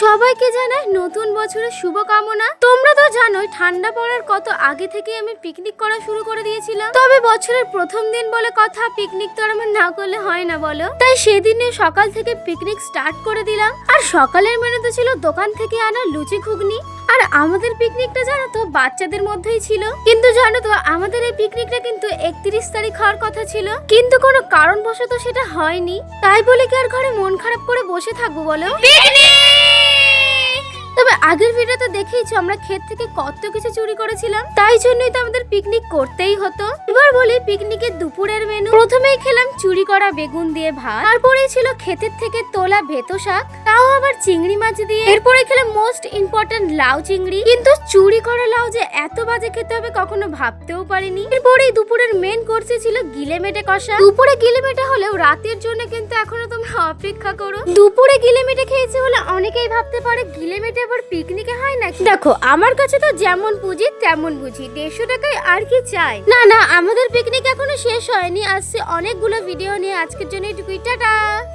সবাইকে জানাই নতুন বছরের শুভকামনা। তোমরা তো জানোই, ঠান্ডা পড়ার কত আগে থেকে আমি পিকনিক করা শুরু করে দিয়েছিলাম। তবে বছরের প্রথম দিন বলে কথা পিকনিক তো আমার না করলে হয় না বলো। তাই সেদিনে সকাল থেকে পিকনিক স্টার্ট করে দিলাম। আর সকালের মেনুতে ছিল দোকান থেকে আনা লুচি ঘুগনি। আর আমাদের পিকনিকটা জানো তো বাচ্চাদের মধ্যেই ছিল। কিন্তু জানো তো, আমাদের এই পিকনিকটা কিন্তু একত্রিশ তারিখ হওয়ার কথা ছিল। কিন্তু কোনো কারণবশত সেটা হয়নি। তাই বলে কি আর ঘরে মন খারাপ করে বসে থাকব বলো? তবে আগের ভিডিওতে দেখেইছো আমরা ক্ষেত থেকে কত কিছু চুরি করেছিলাম? তাই জন্যই তো আমাদের পিকনিক করতেই হতো। এবার বলি পিকনিকের দুপুরের মেনু প্রথমেই খেলাম চুরি করা বেগুন দিয়ে ভাত। তারপরেই ছিল ক্ষেতের থেকে তোলা ভেতো শাক। তাও আবার চিংড়ি মাছ দিয়ে। এরপরে খেলাম মোস্ট ইম্পর্টেন্ট লাউ চিংড়ি। কিন্তু চুরি করা লাউ যে এত বাজে খেতে হবে কখনো ভাবতেও পারিনি। এরপরেই দুপুরের মেন কোর্সে ছিল গিলে মেটে কষা। দুপুরে গিলে মেটে হলেও রাতের জন্য কিন্তু এখনও তোমরা অপেক্ষা করো। দুপুরে গিলে মেটে বলে অনেকেই ভাবতে পারে গিলে মেটে আবার পিকনিকে হয় নাকি? দেখো, আমার কাছে তো যেমন পুঁজি, তেমন বুঝি। দেড়শো টাকায় আর কি চাই? না না, আমাদের পিকনিক এখনও শেষ হয়নি। আসছে অনেকগুলো ভিডিও নিয়ে। আজকের জন্য টুকুই টাটা!